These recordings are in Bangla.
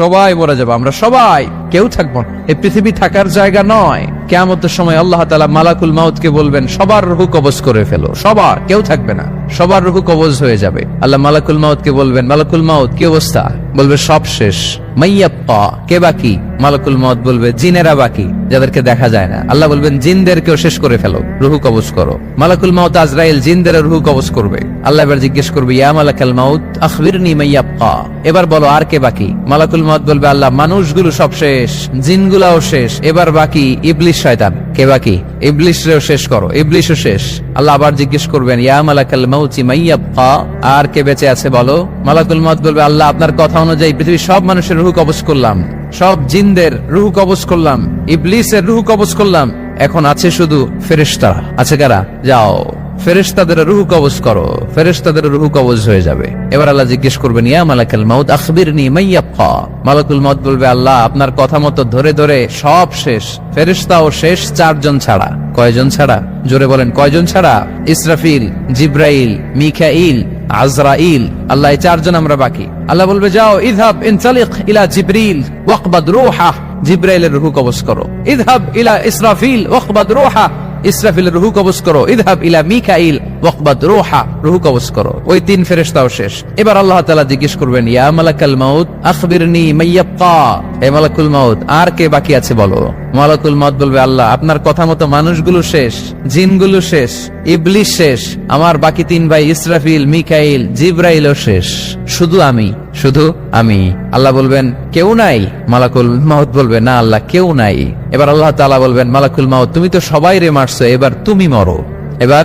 সবাই মরে যাব। আমরা সবাই কেউ থাকব এই পৃথিবী থাকার জায়গা নয়। কেমতের সময় আল্লাহ তালা মালাকুল মাউতকে বলবেন, সবার রুহু কবজ করে ফেলো। সবার, কেউ থাকবে না। সবার রুহু কবজ হয়ে যাবে। আল্লাহ মালাকুল মাউতকে বলবেন, মালাকুল মাউত, কি অবস্থা? বলবে, সব শেষ। মাইয়াপ্পা কে বাকি? মালাকুল মত বলবে, জিনেরা বাকি, যাদেরকে দেখা যায় না। আল্লাহ বলবেন, জিনদেরকেও শেষ করে ফেলো, রুহু কবজ করো। মালাকুল মাউত আজরাইল, জিনদের রুহু কবজ করবে। আল্লাহ এবার জিজ্ঞেস করবে, ইয়া মালাকাল মাউত, আখবিরনি মাইয়াপ্পা এবার বলো, আর কে বাকি? মালাকুল মাউত বলবে, আল্লাহ, মানুষগুলো সব শেষ, জিনগুলাও শেষ, এবার বাকি, ইবলিশ শয়তান। কে বাকি ইবলিশরেও শেষ করো। ইবলিশও শেষ। আল্লাহ আবার জিজ্ঞেস করবেন, ইয়া মালাকাল মাউতি মাইয়াব্বা আর কে বেঁচে আছে বলো? মালাকুল মাউত বলবে, আল্লাহ, আপনার কথা অনুযায়ী পৃথিবীর সব মানুষের রুহ কবজ করলাম। সব জিনদের রুহ কবজ করলাম। ইবলিসের রুহ কবজ করলাম। এখন আছে শুধু ফেরেশতা আছে কারা? যাও। ফেরেশতাদের রুহু কবজ করো, ফেরেশতাদের রুহু কবজ হয়ে যাবে। এবার আল্লাহ জিজ্ঞেস করবেন, ইয়া মালাকাল মাউত, আখবিরনি মাইয়াব্বা মালাকুল মাউত বলবে, আল্লাহ, আপনার কথা মতো ধরে ধরে সব শেষ, ফেরেশতাও শেষ চারজন ছাড়া। কয়জন ছাড়া? জোরে বলেন, কয়জন ছাড়া? ইসরাফিল, জিব্রাইল মিখাইল আজরাইল, আল্লাহ চারজন আমরা বাকি। আল্লাহ বলবে, যাও ইদহাব ইনসালিক ইলা জিব্রিল, ওয়াকবাদ রূহা। জিব্রাইলের রুহু কবজ করো। ইদহাব ইলা ইসরাফিল, ওয়াকবাদ রূহা। ইসরাফিলের রুহু কবজ করো ইদহাব ইলা মিকাইল ওয়াকবাদ রূহা, রুহু কবজ করো। ওই তিন ফেরেশতাও শেষ। এবার আল্লাহ তাআলা জিজ্ঞেস করবেন, ইয়া মালাকাল মাউত, আখবিরনি মাইয়াবকা হে মালাকুল মাউত, আর কে বাকি আছে বলো? মালাকুল মাউত বলবে, আল্লাহ, আপনার কথা মতো মানুষগুলো শেষ, জিনগুলো শেষ ইবলিশ শেষ, আমার বাকি তিন ভাই ইসরাফিল, মিকাইল, জিব্রাইলও শেষ। শুধু আমি শুধু আমি। আল্লাহ বলবেন, কেউ নাই? মালাকুল মাহত বলবে, না, আল্লাহ, কেউ নাই। এবার আল্লাহ তালা বলবেন, মালাকুল মাউত, তুমি তো সবাই রে মারছো, এবার তুমি মরো। এবার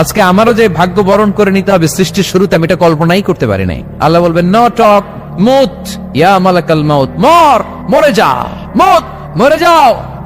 আজকে আমারও যে ভাগ্য বরণ করে নিতে হবে সৃষ্টির শুরুতে আমি এটা কল্পনাই করতে পারি নাই। আল্লাহ বলবেন, ন, টক, মুত, ইয়া মালাকাল মর, মরে যা, মুত, মরে যাও।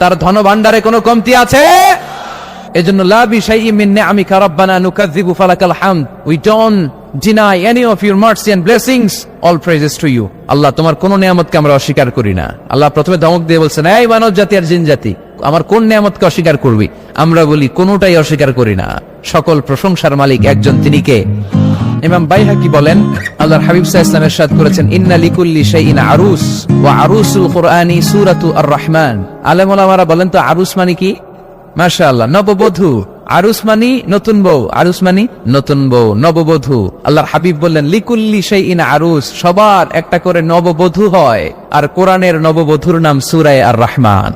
তার ধন ভান্ডারে কোনো কমতি আছে? এজন্য লা বিশাইইন মিন নিআমিকা রাব্বানা নুকাযযিবু ফালাকাল হামদ। We don't deny any of your mercy and blessings all praises to you Allah, তোমার কোন নিয়ামতকে আমরা অস্বীকার করি না। আল্লাহ প্রথমে ধমক দিয়ে বলছেন, এই মানব জাতি আর জিন জাতি, আমার কোন নিয়ামতকে অস্বীকার করবি? আমরা বলি, কোনটাই অস্বীকার করি না। সকল প্রশংসার মালিক একজন তিনি কে? ইমাম বাইহাকি বলেন, আল্লাহর হাবিব আলাইহি ওয়াসাল্লাম ইরশাদ করেছেন, ইন্না লিকুল্লি শাইইন আরুস, ওয়া আরুসুল কুরআনি সূরাতু আর রহমান আলেম বলেন তো, আরুস মানে কি? নববধূ। আরুস মানি নতুন বউ, আরুস মানি নতুন বউ আল্লাহর হাবিব বললেন, লিকুল্লি আরুস, সবার একটা করে নববধূ হয়, আর কোরআনের নববধূর নাম সুরায় আর রহমান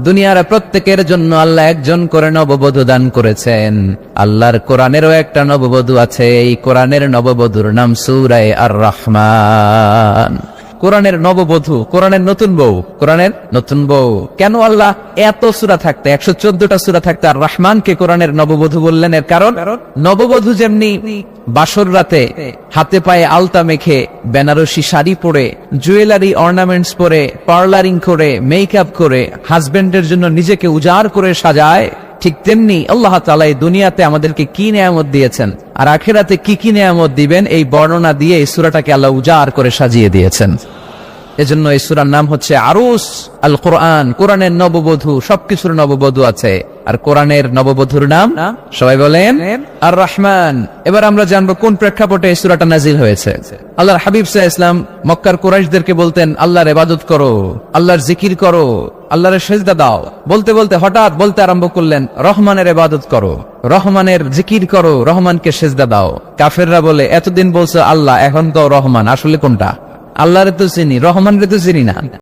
দুনিয়ার প্রত্যেকের জন্য আল্লাহ একজন করে নববধূ দান করেছেন। আল্লাহর কোরআনেরও একটা নববধূ আছে, এই কোরআনের নববধূর নাম সুরায় আর রহমান কোরআনের নববধূ, কোরআনের নতুন বউ, কোরআনের নতুন বউ। কেন আল্লাহ এত সুরা থাকতে, একশো চোদ্দটা সুরা থাকতে আর রহমানকে কোরআনের নববধূ বললেন? এর কারণ, নববধূ যেমনি বাসর রাতে হাতে পায়ে আলতা মেখে বেনারসি শাড়ি পরে, জুয়েলারি অর্নামেন্টস পরে, পার্লারিং করে, মেকআপ করে, হাজবেন্ডের জন্য নিজেকে উজাড় করে সাজায় ঠিক তেমনি আল্লাহ তালা এই দুনিয়াতে আমাদেরকে কি নিয়ামত দিয়েছেন? আর আখেরাতে কি কি নিয়ামত দিবেন? এই বর্ণনা দিয়ে এই সুরাটাকে আল্লাহ উজাড় করে সাজিয়ে দিয়েছেন। এজন্য এই সুরার নাম হচ্ছে আরুস আল কোরআন কোরআনের নববধূ সবকিছুর নববধূ আছে। আর কোরআনের নববধূর নাম সবাই বলেন আর রহমান এবার আমরা জানব কোন প্রেক্ষাপটে এই সুরাটা নাজিল হয়েছে। আল্লাহর হাবিব সাহ ইসলাম মক্কার কুরাইশদেরকে বলতেন আল্লাহর এবাদত করো আল্লাহর জিকির করো আল্লাহর সেজদা দাও। বলতে বলতে হঠাৎ বলতে আরম্ভ করলেন, রহমানের এবাদত করো, রহমানের জিকির করো, রহমানকে সেজদা দাও। কাফেররা বলে, এতদিন বলছো আল্লাহ, এখন তো রহমান, আসলে কোনটা? আল্লাহরে তো চিনি, রহমানরে তো চিনি না।